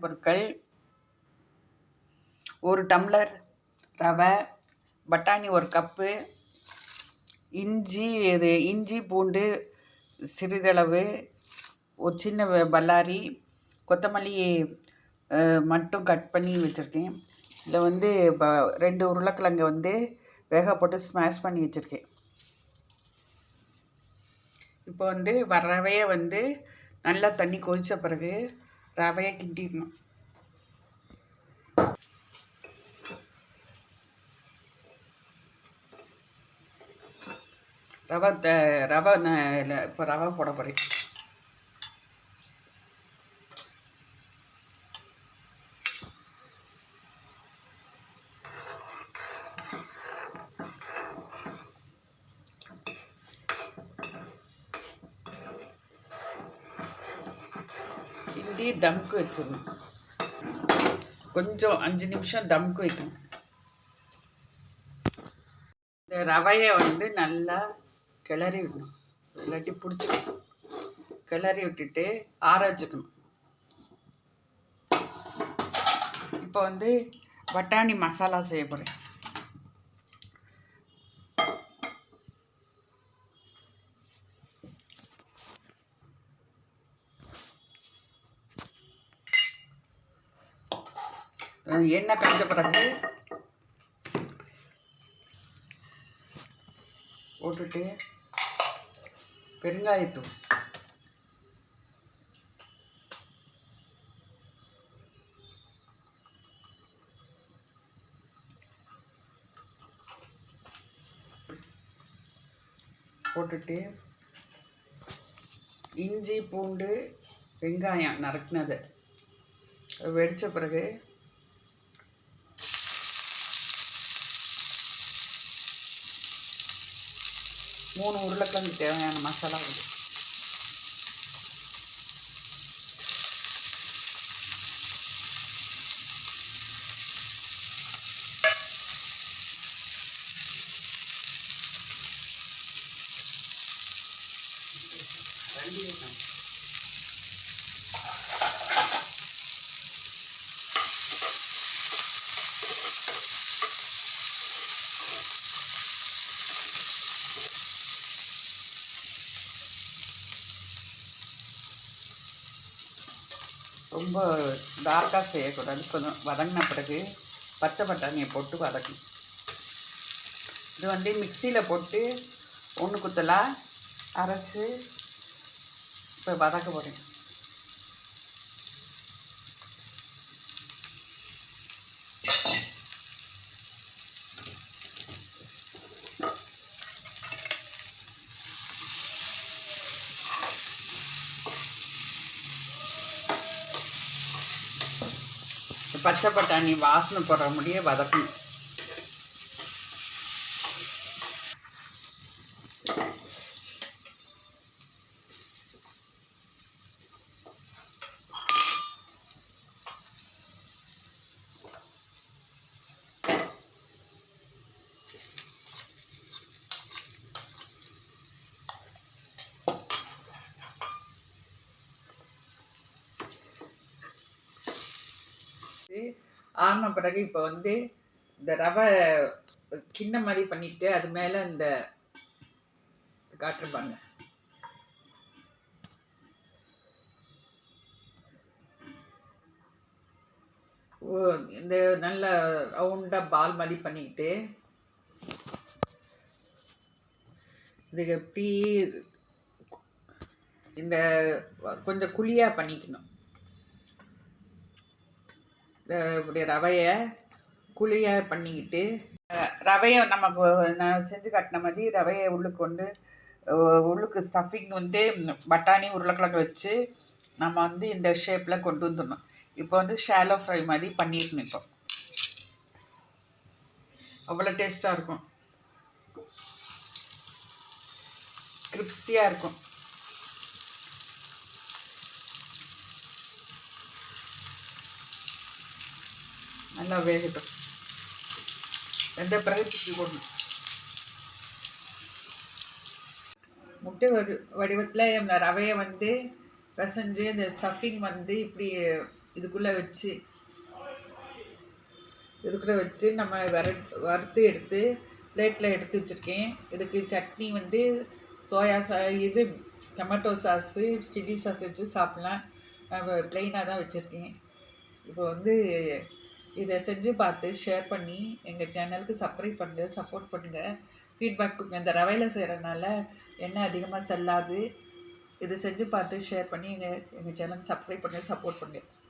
பொருட்கள் ஒரு டம்ளர் ரவை பட்டாணி ஒரு கப்பு இஞ்சி இது இஞ்சி பூண்டு சிறிதளவு ஒரு சின்ன பல்லாரி கொத்தமல்லி மட்டும் கட் பண்ணி வச்சுருக்கேன். இதில் வந்து ப ரெண்டு உருளைக்கிழங்கு வந்து வேக போட்டு ஸ்மாஷ் பண்ணி வச்சுருக்கேன். இப்போ வந்து வ- ரவையை வந்து நல்லா தண்ணி கொதித்த பிறகு ரவையை கிண்டிடணும். ரவை த ரவை இல்லை இப்போ ரவை போட போகிறேன் கிண்டி தம்க்கு வச்சிடணும் கொஞ்சம் அஞ்சு நிமிஷம் தம்க்கு வைக்கணும். இந்த ரவையை வந்து நல்லா கிளறி விடணும். இல்லாட்டி பிடிச்சிக்கணும். கிளறி விட்டுட்டு ஆராய்ச்சிக்கணும் இப்போ வந்து பட்டாணி மசாலா செய்ய போகிறேன் எண்ணெய் காய்ச்ச பிறகு போட்டுட்டு பெருங்காயத்தூள். போட்டுட்டு இஞ்சி பூண்டு வெங்காயம் நறுக்குனது. வெடித்த பிறகு மூணு உருளைக்கிழங்கு தேவையான மசாலா வந்து ரொம்ப டார்க்காக செய்யக்கூடாது. கொஞ்சம் வதங்கின பிறகு பச்சை பட்டாணியை போட்டு வதக்கணும். இது வந்து மிக்சியில் போட்டு ஒன்று குத்தலாக அரைச்சி இப்போ வதக்க போகிறேன் பச்சை பட்டாணி வாசனை போடுற முடிய வதக்கணும். ஆன பிறகு இப்போ வந்து இந்த ரவை கிண்ண மாதிரி பண்ணிட்டு அது மேலே இந்த காட்டுருப்பாங்க. ஓ இந்த நல்ல ரவுண்டாக பால் மாதிரி பண்ணிக்கிட்டு இதுக்கு எப்படி இந்த கொஞ்சம் குழியாக பண்ணிக்கணும். இப்படி ரவையை குழியாக பண்ணிக்கிட்டு ரவையை நமக்கு நான் செஞ்சு காட்டின மாதிரி ரவையை உள்ளுக்கு கொண்டு உள்ளுக்கு ஸ்டஃபிங் வந்து பட்டாணி உருளைக்கிழங்கு வச்சு நம்ம வந்து இந்த ஷேப்பில் கொண்டு வந்துடணும். இப்போ வந்து ஷாலோ ஃப்ரை மாதிரி பண்ணிடணும் இப்போ. அவ்வளோ டேஸ்ட்டாக இருக்கும். கிரிப்ஸியாக இருக்கும். நல்லா வேகட்டும். வெந்த பிறகு போடணும். முட்டை வடி வடிவத்தில் ரவையை வந்து பிசைஞ்சு இந்த ஸ்டஃபிங் வந்து இப்படி இதுக்குள்ளே வச்சு இதுக்குள்ளே வச்சு நம்ம வர வறுத்து எடுத்து பிளேட்டில் எடுத்து வச்சுருக்கேன். இதுக்கு சட்னி வந்து சோயா சா இது டொமேட்டோ சாஸு சில்லி சாஸ் வச்சு சாப்பிட்லாம். ப்ளெயினாக தான் வச்சுருக்கேன். இப்போ வந்து இதை செஞ்சு பார்த்து ஷேர் பண்ணி எங்கள் சேனலுக்கு சப்ஸ்கிரைப் பண்ணுங்கள் சப்போர்ட் பண்ணுங்கள் ஃபீட்பேக் கொடுங்க இந்த ரவையில் செய்கிறனால எண்ணெய் அதிகமாக செல்லாது. இதை செஞ்சு பார்த்து ஷேர் பண்ணி எங்கள் எங்கள் சேனலுக்கு சப்ஸ்கிரைப் பண்ணுங்கள் சப்போர்ட் பண்ணுங்கள்